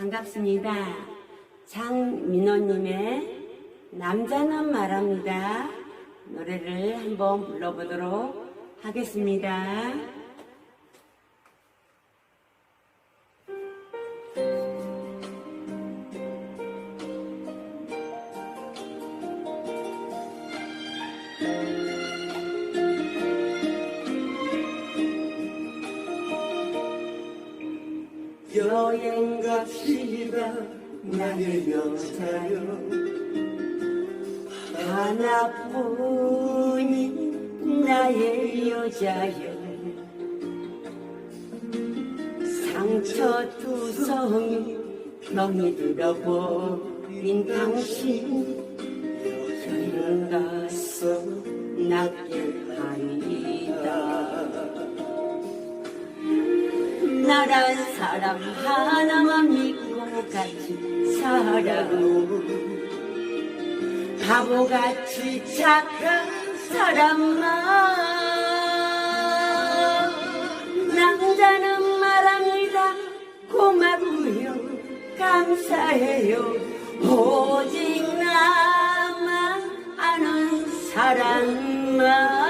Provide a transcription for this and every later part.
반갑습니다. 장민호님의 남자는 말합니다. 노래를 한번 불러보도록 하겠습니다. 여행 갑시다. 나의 여자여 하나뿐인 나의 여자여. 상처투성이 멍이 들어버린 당신 여행 가 나란 사람 하나만 믿고 같이 살아오 바보같이 착한 사람만. 남자는 말합니다. 고맙고요. 감사해요. 오직 나만 아는 사람만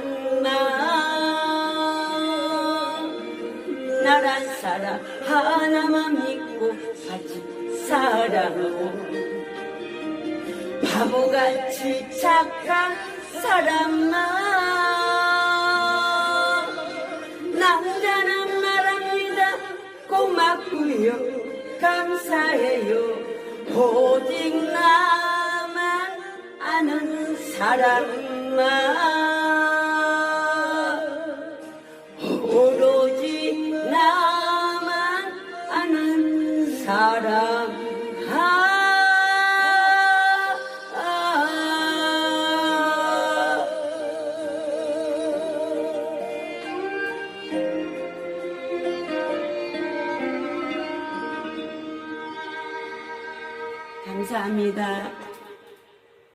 나란 사람 하나만 믿고 같이 살아오 바보같이 착한 사람만 남자는 말합니다. 고맙고요. 감사해요. 오직 나만 아는 사람만 감사합니다.